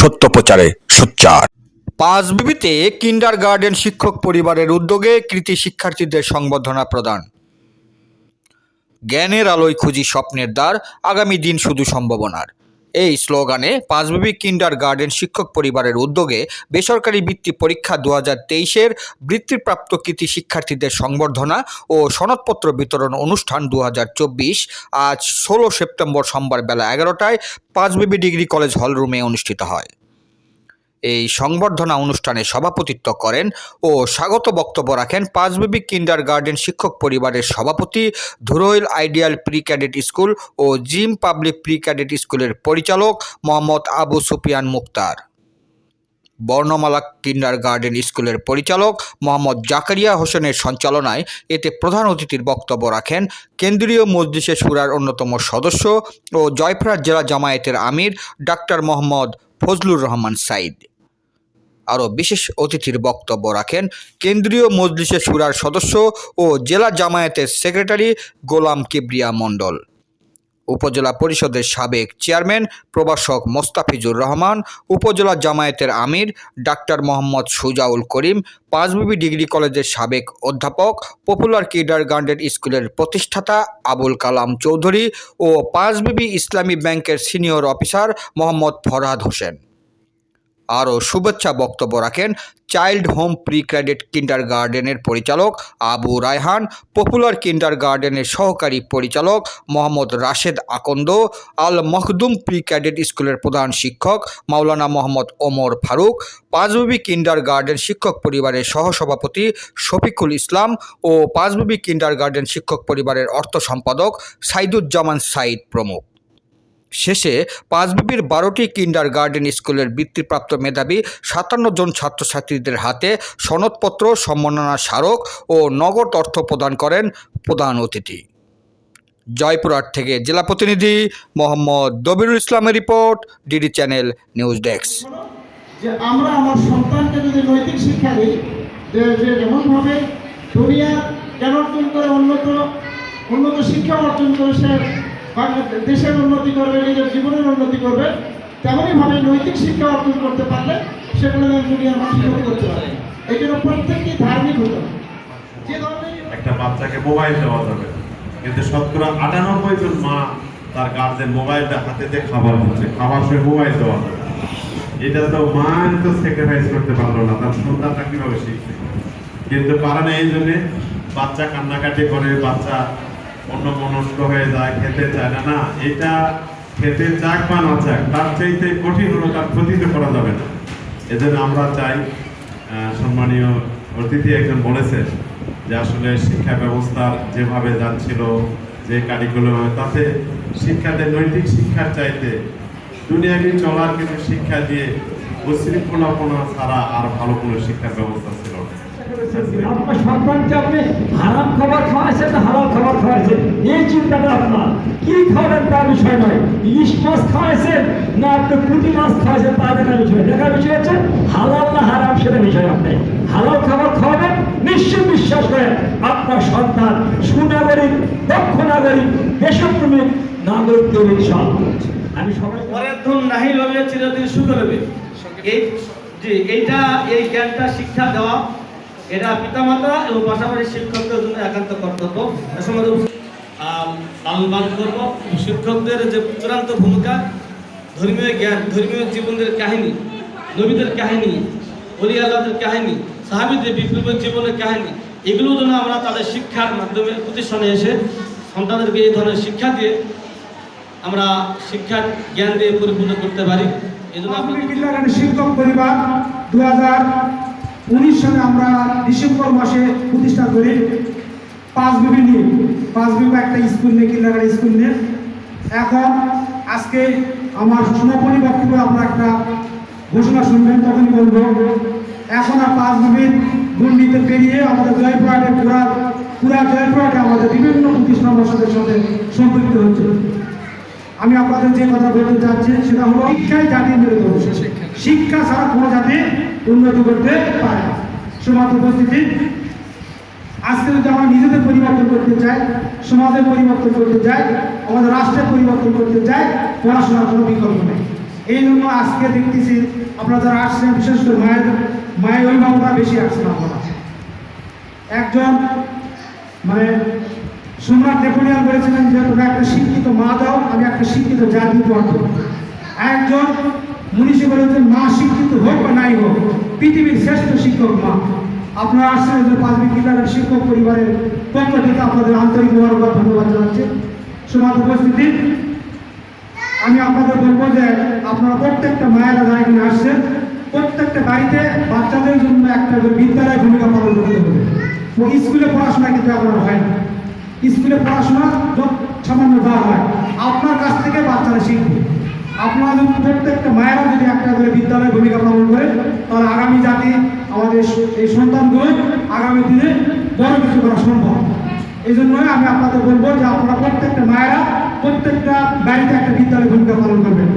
সত্য প্রচারে সোচ্চার। পাঁচ বিবিতে কিন্ডার গার্ডেন শিক্ষক পরিবারের উদ্যোগে কৃতি শিক্ষার্থীদের সংবর্ধনা প্রদান। জ্ঞানের আলোয় খুঁজি স্বপ্নের দ্বার, আগামী দিন শুধু সম্ভাবনার। এই স্লোগানে পাঁচবিবি কিন্ডার গার্ডেন শিক্ষক পরিবারের উদ্যোগে বেসরকারি বৃত্তি পরীক্ষা দু হাজার তেইশের বৃত্তিপ্রাপ্ত কৃতি শিক্ষার্থীদের সংবর্ধনা ও সনদপত্র বিতরণ অনুষ্ঠান দু হাজার চব্বিশ। আজ ষোলো সেপ্টেম্বর সোমবার বেলা এগারোটায় পাঁচবিবি ডিগ্রি কলেজ হলরুমে অনুষ্ঠিত হয়। এই সংবর্ধনা অনুষ্ঠানে সভাপতিত্ব করেন ও স্বাগত বক্তব্য রাখেন পাঁচবিবি কিন্ডার গার্ডেন শিক্ষক পরিবারের সভাপতি Dhuroil ideal pre cadet school ও জিম পাবলিক প্রি ক্যাডেট স্কুলের পরিচালক মোহাম্মদ আবু সুফিয়ান মুক্তার। বর্ণমালা কিন্ডার গার্ডেন স্কুলের পরিচালক মোহাম্মদ জাকারিয়া হোসেনের সঞ্চালনায় এতে প্রধান অতিথির বক্তব্য রাখেন কেন্দ্রীয় মজলিসে সুরার অন্যতম সদস্য ও জয়পুরহাট জেলা জামায়াতের আমির ডাক্তার মোহাম্মদ ফজলুর রহমান সাইদ আরও বিশেষ অতিথির বক্তব্য রাখেন কেন্দ্রীয় মজলিসে সুরার সদস্য ও জেলা জামায়াতের সেক্রেটারি গোলাম কিবরিয়া মণ্ডল। উপজেলা পরিষদের সাবেক চেয়ারম্যান প্রভাষক মোস্তাফিজুর রহমান, উপজেলা জামায়াতের আমির ডাক্তার মোহাম্মদ সুজাউল করিম, পাঁচবিবি ডিগ্রি কলেজের সাবেক অধ্যাপক, পপুলার কিডার গার্ডেন স্কুলের প্রতিষ্ঠাতা আবুল কালাম চৌধুরী ও পাঁচবিবি ইসলামী ব্যাংকের সিনিয়র অফিসার মোহাম্মদ ফরহাদ হোসেন। আরও শুভেচ্ছা বক্তব্য রাখেন child home pre credit kinder গার্ডেনের পরিচালক আবু রায়হান, পপুলার কিন্ডার গার্ডেনের সহকারী পরিচালক মোহাম্মদ রাশেদ আকন্দ, আল মখদুম প্রি ক্যাডেট স্কুলের প্রধান শিক্ষক মাওলানা মোহাম্মদ ওমর ফারুক, পাঁচবিবি কিন্ডার গার্ডেন শিক্ষক পরিবারের সহসভাপতি শফিকুল ইসলাম ও পাঁচবিবি কিন্ডার গার্ডেন শিক্ষক পরিবারের অর্থ সম্পাদক সাইদুজ্জামান সাইদ প্রমুখ। শেষে পাঁচবিবির বারোটি কিন্ডার গার্ডেন স্কুলের বৃত্তিপ্রাপ্ত মেধাবী সাতান্ন জন ছাত্রছাত্রীদের হাতে সনদপত্র, সম্মাননা স্মারক ও নগদ অর্থ প্রদান করেন প্রধান অতিথি। জয়পুরহাট থেকে জেলা প্রতিনিধি মোহাম্মদ দবিরুল ইসলামের report, DD channel news desk. যে আমরা আমার সন্তানকে যদি নৈতিক শিক্ষা দিই, যে যেমনভাবে দুনিয়ার জ্ঞান অর্জন করে উন্নত উন্নত শিক্ষা অর্জন করে সে দেশের উন্নতি করবে, নিজের জীবনের উন্নতি করবে তেমনইভাবে নৈতিক শিক্ষা অর্জন করতে পারলে সেগুলো যেন দুনিয়ার মানুষ করতে পারে। এই জন্য ধার্মিক হতে একটা বাচ্চাকে মোবাইল দেওয়া যাবে কিন্তু শতকরা আটানব্বই জন মা তার গার্জেন মোবাইলটা হাতে দিয়ে খাবার খাবার সে মোবাইল দেওয়া যাবে। এটা তো মা তো স্যাক্রিফাইস করতে পারল না, তার সন্তানটা কীভাবে শিখবে? কিন্তু পারে না এই জন্যে বাচ্চা কান্নাকাটি করে, বাচ্চা অন্য মনস্ক হয়ে যায়, খেতে চায় না। না, এটা খেতে চাক বা না চাক, তার চাইতে কঠিন হলো, তার ক্ষতি তো করা যাবে না। এজন্য আমরা চাই সম্মানীয় অতিথি একজন বলেছেন যে আসলে শিক্ষা ব্যবস্থার যেভাবে যাচ্ছিল, যে কারিকুলাম তাতে শিক্ষাতে, নৈতিক শিক্ষার চাইতে দুনিয়াবি চলার কিছু শিক্ষা দিয়ে উশৃঙ্খলাপনা ছাড়া আর ভালো কোনো শিক্ষার ব্যবস্থা ছিল আপনার সন্তানকে আপনি হারাম খাবার খাওয়াইছেন হালাল খাবার খাওয়াইছেন। এই চিন্তাটা আপনার। কি খাওয়াবেন তার বিষয় নয়। ইলিশ মাছ খাওয়াইছেন না আপনি পুঁটি মাছ খাওয়াইছেন, তা দেখার বিষয়। দেখার বিষয় হচ্ছে, হালাল না হারাম সেটা বিষয় আপনি। হালাল খাবার খাওয়াবেন, নিশ্চয় বিশ্বাস করেন, আপনার সন্তান সুনাগরিক, দক্ষ নাগরিক, দেশপ্রেমিক নাগরিক তৈরি সব আমি সবাই পরের ধন নাহি লবে চিরদিন সুখ লবে এই যে এইটা এই জ্ঞানটা শিক্ষা দেওয়া এটা পিতামাতা এবং পাশাপাশি শিক্ষকদের জন্য একান্ত কর্তব্য। পালন করব। শিক্ষকদের যে চূড়ান্ত ভূমিকা ধর্মীয় জ্ঞান ধর্মীয় জীবনের কাহিনী নবীদের কাহিনী অলি আল্লাহদের কাহিনী সাহাবিদের বিপ্লব জীবনের কাহিনী এগুলো যেন আমরা তাদের শিক্ষার মাধ্যমে প্রতিষ্ঠানে এসে সন্তানদেরকে এই ধরনের শিক্ষা দিয়ে আমরা শিক্ষার জ্ঞান দিয়ে পরিপূর্ণ করতে পারি। এই জন্য শিক্ষক পরিবার দু হাজার উনিশ সালে আমরা ডিসেম্বর মাসে প্রতিষ্ঠা করি। পাঁচ বিবি নিয়ে। পাঁচ বিবি একটা স্কুল নিয়ে কিন্ডারগার্ডেন স্কুল নিয়ে। এখন আজকে আমার সমাপনী বক্তব্যে আমরা একটা ঘোষণা শুনবেন, তখনই বলব। এখন আর পাঁচ বিবির দুর্নীতি পেরিয়ে আমাদের জয়পুরহাটে পুরা পুরা জয়পুরহাটে আমাদের বিভিন্ন প্রতিষ্ঠান বসাদের সাথে সম্পৃক্ত হচ্ছে। আমি আপনাদের যে কথা বলতে চাচ্ছি, সেটা হলো শিক্ষাই জাতির মেরুদণ্ড শিক্ষা ছাড়া কোনো জাতি উন্নতি করতে পারে। সমাজ উপস্থিতি। আজকে যদি আমরা নিজেদের পরিবর্তন করতে চাই সমাজের পরিবর্তন করতে চাই আমাদের রাষ্ট্রের পরিবর্তন করতে চাই পড়াশোনার কোনো বিকল্প নেই। এই জন্য আজকে দেখতেছি আপনারা যারা আসছেন, বিশেষ করে মায়ের মায়ের অভিভাবকরা বেশি আসছেন আপনারা। একজন মানে সম্রাট নেপোলিয়ান বলেছিলেন যে, তোমরা একটা শিক্ষিত মা দাও, আমি একটা শিক্ষিত জাতি দেবো একজন বলেছেন মা শিক্ষিত হোক বা নাই হোক, পৃথিবীর শ্রেষ্ঠ শিক্ষক মা। আপনারা আসছেন যে পাঁচবিক কিলারের শিক্ষক পরিবারের পক্ষ থেকে আপনাদের আন্তরিক মোবারকবাদ, ধন্যবাদ জানাচ্ছি। সমাজ উপস্থিতি, আমি আপনাদের বলব যে আপনারা প্রত্যেকটা মায়েরা যারা এখানে আসছেন, প্রত্যেকটা বাড়িতে বাচ্চাদের জন্য একটা বিদ্যালয় ভূমিকা পালন করতে হবে। স্কুলে পড়াশোনা কিন্তু আপনার হয় না। স্কুলে পড়াশোনা সামান্য দেওয়া হয়, আপনার কাছ থেকে বাচ্চারা শিখবে। আপনারা যদি প্রত্যেকটা মায়েরা যদি একটা করে বিদ্যালয়ে ভূমিকা পালন করে, তাহলে আগামী জাতি, আমাদের এই সন্তানগুলো আগামী দিনে বড় কিছু করা সম্ভব। এই জন্যই আমি আপনাদের বলব যে আপনারা প্রত্যেকটা মায়েরা প্রত্যেকটা বাড়িতে একটা বিদ্যালয়ে ভূমিকা পালন করবেন।